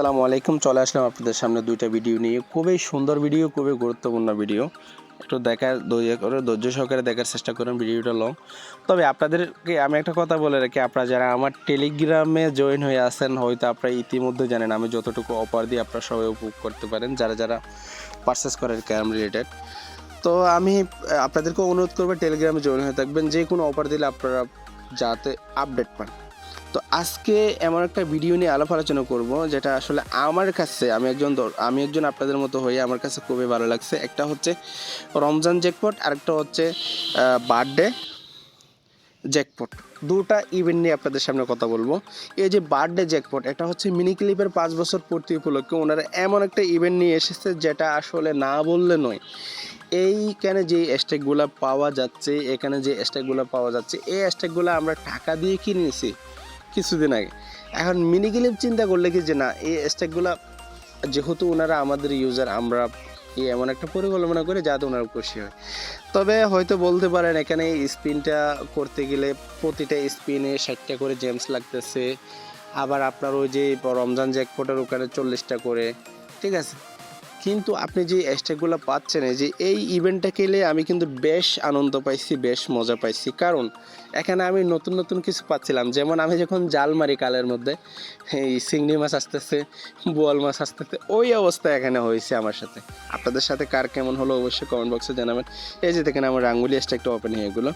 আসসালামু আলাইকুম। চলে আসলাম আপনাদের সামনে দুইটা ভিডিও নিয়ে। খুবই সুন্দর ভিডিও, খুবই গুরুত্বপূর্ণ ভিডিও। একটু দেখার দয়া করে, ধৈর্য সহকারে দেখার চেষ্টা করেন ভিডিওটা লং তবে আপনাদেরকে আমি একটা কথা বলে রাখি, আপনারা যারা আমার টেলিগ্রামে জয়েন হয়ে আছেন, হয়তো আপনারা ইতিমধ্যে জানেন, আমি যতটুকু অফার দিই, আপনারা সবাই উপভোগ করতে পারেন, যারা যারা পারচেস করেন ক্যাম রিলেটেড তো আমি আপনাদেরকে অনুরোধ করব টেলিগ্রামে জয়েন হয়ে থাকবেন। যে কোনো অফার দিলে আপনারা যাতে আপডেট পান। তো আজকে এমন একটা ভিডিও নিয়ে আলাপ আলোচনা করব, যেটা আসলে আমার কাছে, আমি একজন আমি একজন আপনাদের মতো হয়ে আমার কাছে খুবই ভালো লাগছে। একটা হচ্ছে রমজান জ্যাকপট আরেকটা হচ্ছে বার্থডে জ্যাকপট দুটা ইভেন্ট নিয়ে আপনাদের সামনে কথা বলব। এই যে বার্থডে জ্যাকপট এটা হচ্ছে মিনি ক্লিপের পাঁচ বছর পূর্তি উপলক্ষে ওনারা এমন একটা ইভেন্ট নিয়ে এসেছে, যেটা আসলে না বললে নয়। এইখানে যে স্টেকগুলো পাওয়া যাচ্ছে, এখানে যে স্টেকগুলো পাওয়া যাচ্ছে, এই স্টেকগুলো আমরা টাকা দিয়ে কিনে নিছি। কিছুদিন আগে। এখন মিনি ক্লিপ চিন্তা করলে কি যে না, এই স্টেকগুলো যেহেতু ওনারা আমাদের ইউজার আমরা এই এমন একটা পরিকল্পনা করে যাতে ওনারা খুশি হয়। তবে হয়তো বলতে পারেন এখানে স্পিনটা করতে গেলে প্রতিটা স্পিনে ষাটটা করে জেমস লাগতেছে। আবার আপনার ওই যে রমজান জ্যাকপটের ওখানে চল্লিশটা করে, ঠিক আছে? কিন্তু আপনি যে স্টেকগুলো পাচ্ছেন যে এই ইভেন্টটা খেলে আমি কিন্তু বেশ আনন্দ পাইছি, বেশ মজা পাইছি। কারণ এখানে আমি নতুন নতুন কিছু পাচ্ছিলাম। যেমন আমি যখন জাল মারি কালের মধ্যে এই চিংড়ি মাছ আসতেছে, বোয়াল মাছ আসতেছে, ওই অবস্থা এখানে হয়েছে আমার সাথে। আপনাদের সাথে কার কেমন হলো অবশ্যই কমেন্ট বক্সে জানাবেন। এই যে দেখেন আমার রাঙ্গুলি স্টেকটা ওপেন হয়ে গেলো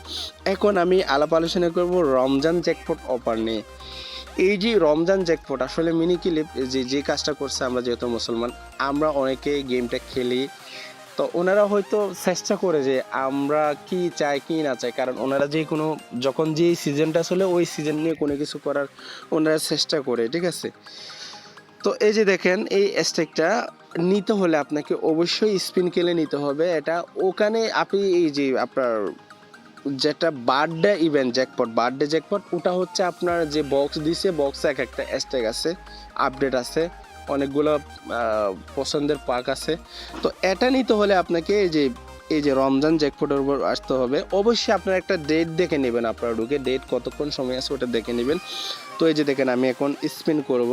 এখন আমি আলাপ আলোচনা করব রমজান জ্যাকপট অফার নিয়ে। এই যে রমজান জ্যাকপট আসলে মিনি ক্লিপ যে যে কাজটা করছে আমরা যেহেতু মুসলমান, আমরা অনেকে গেমটা খেলি। তো ওনারা হয়তো চেষ্টা করে যে আমরা কি চাই, কি না চাই, কারণ ওনারা যে কোনো, যখন যে সিজনটা আসলে ওই সিজন নিয়ে কোনো কিছু করার ওনারা চেষ্টা করে, ঠিক আছে? তো এই যে দেখেন, এই স্টেকটা নিতে হলে আপনাকে অবশ্যই স্পিন কেলে নিতে হবে। এটা ওখানে আপনি এই যে আপনার যেটা birthday event jackpot birthday jackpot ওটা হচ্ছে আপনার যে বক্স দিছে বক্সে এক একটা স্টেক আছে আপডেট আছে, অনেকগুলো পছন্দের পার্ক আছে। তো এটা নিতে হলে আপনাকে এই যে এই যে রমজান জ্যাকপটের উপর আসতে হবে। অবশ্যই আপনার একটা ডেট দেখে নেবেন আপনারা ঢুকে। ডেট কতক্ষণ সময় আছে ওটা দেখে নেবেন। তো এই যে দেখেন, আমি এখন স্পিন করব।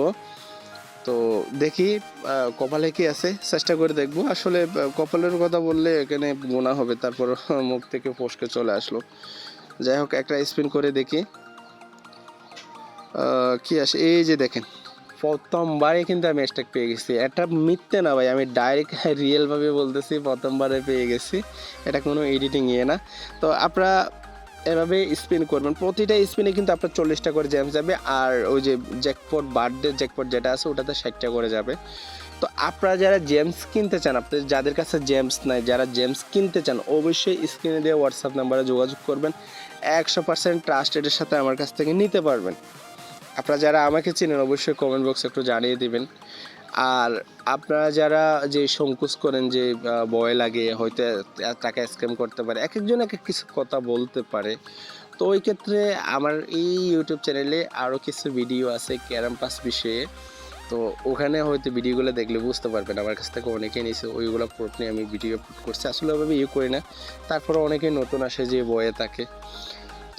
তো দেখি কপালে কি আছে? চেষ্টা করে দেখব। আসলে কপালের কথা বললে এখানে গোনা হবে, তারপর মুখ থেকে ফসকে চলে আসলো। যাই হোক, একটা স্পিন করে দেখি। কি আসে এই যে দেখেন, প্রথমবারে কিন্তু আমি স্ট্যাক পেয়ে গেছি। এটা মিথ্যে না ভাই, আমি ডাইরেক্ট রিয়েলভাবে বলতেছি, প্রথমবারে পেয়ে গেছি। এটা কোনো এডিটিং ইয়ে না। তো আপনারা এভাবে স্পিন করবেন। প্রতিটা স্পিনে কিন্তু আপনার চল্লিশটা করে জ্যামস যাবে আর ওই যে জ্যাকপট বার্থডে জ্যাকপট যেটা আছে ওটাতে ষাটটা করে যাবে। তো আপনারা যারা জেমস কিনতে চান আপনাদের যাদের কাছে জেমস নাই, যারা জেমস কিনতে চান, অবশ্যই স্ক্রিনে দিয়ে হোয়াটসঅ্যাপ নাম্বারে যোগাযোগ করবেন। একশো পার্সেন্ট ট্রাস্টেডের সাথে আমার কাছ থেকে নিতে পারবেন। আপনারা যারা আমাকে চেনেন, অবশ্যই কমেন্ট বক্সে একটু জানিয়ে দিবেন। আর আপনারা যারা যে সংকোচ করেন যে ভয় লাগে, হয়তো টাকা স্ক্যাম করতে পারে এক একজন এক এক কিছু কথা বলতে পারে। তো ওই ক্ষেত্রে আমার এই ইউটিউব চ্যানেলে আরও কিছু ভিডিও আছে ক্যারাম পাস বিষয়ে। তো ওখানে হয়তো ভিডিওগুলো দেখলে বুঝতে পারবেন, আমার কাছ থেকে অনেকে নিয়েছে ওইগুলো পোর্ট নিয়ে আমি ভিডিও করছি। আসলে ওভাবে ইয়ে করি না। তারপরে অনেকে নতুন আসে যে বয়ে থাকে।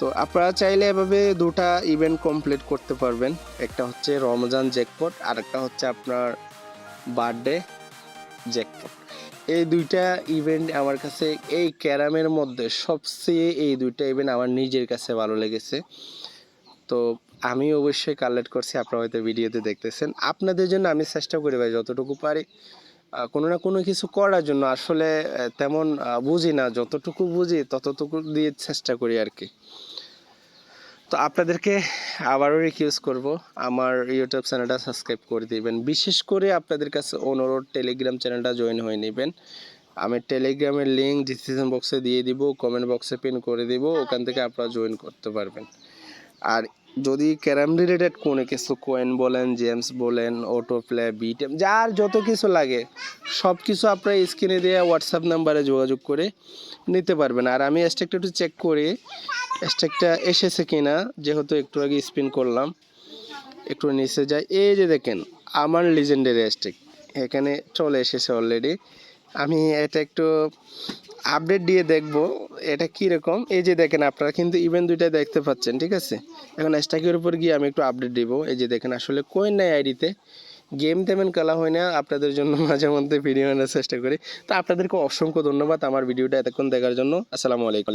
তো আপনারা চাইলে এভাবে দুটা ইভেন্ট কমপ্লিট করতে পারবেন। একটা হচ্ছে রমজান জ্যাকপট আর একটা হচ্ছে আপনার বার্থডে জ্যাকপট এই দুইটা ইভেন্ট আমার কাছে, এই ক্যারামের মধ্যে সবচেয়ে এই দুইটা ইভেন্ট আমার নিজের কাছে ভালো লেগেছে। তো আমি অবশ্যই কালেক্ট করছি, আপনারা হয়তো ভিডিওতে দেখতেছেন। আপনাদের জন্য আমি চেষ্টা করি ভাই, যতটুকু পারি। কোনো না কোনো কিছু করার জন্য। আসলে তেমন বুঝি না। যতটুকু বুঝি, ততটুকু দিয়ে চেষ্টা করি আর কি। তো আপনাদেরকে আবারও রিকোয়েস্ট করব আমার ইউটিউব চ্যানেলটা সাবস্ক্রাইব করে দিবেন। বিশেষ করে আপনাদের কাছে অনুরোধ টেলিগ্রাম চ্যানেলটা জয়েন হয়ে নেবেন। আমি টেলিগ্রামের লিঙ্ক ডিসক্রিপশন বক্সে দিয়ে দিব কমেন্ট বক্সে পিন করে দিব ওখান থেকে আপনারা জয়েন করতে পারবেন। আর যদি ক্যারাম রিলেটেড কোনো কিছু কয়েন বলেন জেমস বলেন অটো প্লে বিটেম যার যত কিছু লাগে সব কিছু আপনার স্ক্রিনে দিয়ে হোয়াটসঅ্যাপ নাম্বারে যোগাযোগ করে নিতে পারবেন। আর আমি স্টেকটা একটু চেক করি স্টেকটা এসেছে কি না যেহেতু একটু আগে স্পিন করলাম, একটু নিচে যাই। এই যে দেখেন, আমার লিজেন্ডারি স্টেক এখানে চলে এসেছে অলরেডি আমি এটা একটু আপডেট দিয়ে দেখব, এটা কীরকম? এই যে দেখেন আপনারা কিন্তু ইভেন্ট দুইটাই দেখতে পাচ্ছেন, ঠিক আছে? এখন স্টাকের উপর গিয়ে আমি একটু আপডেট দিব। এই যে দেখেন আসলে কই নাই আইডিতে। গেম তেমন খেলা হয় না, আপনাদের জন্য মাঝে মধ্যে ভিডিও আনার চেষ্টা করি। তো আপনাদেরকে অসংখ্য ধন্যবাদ আমার ভিডিওটা এতক্ষণ দেখার জন্য। আসসালামু আলাইকুম।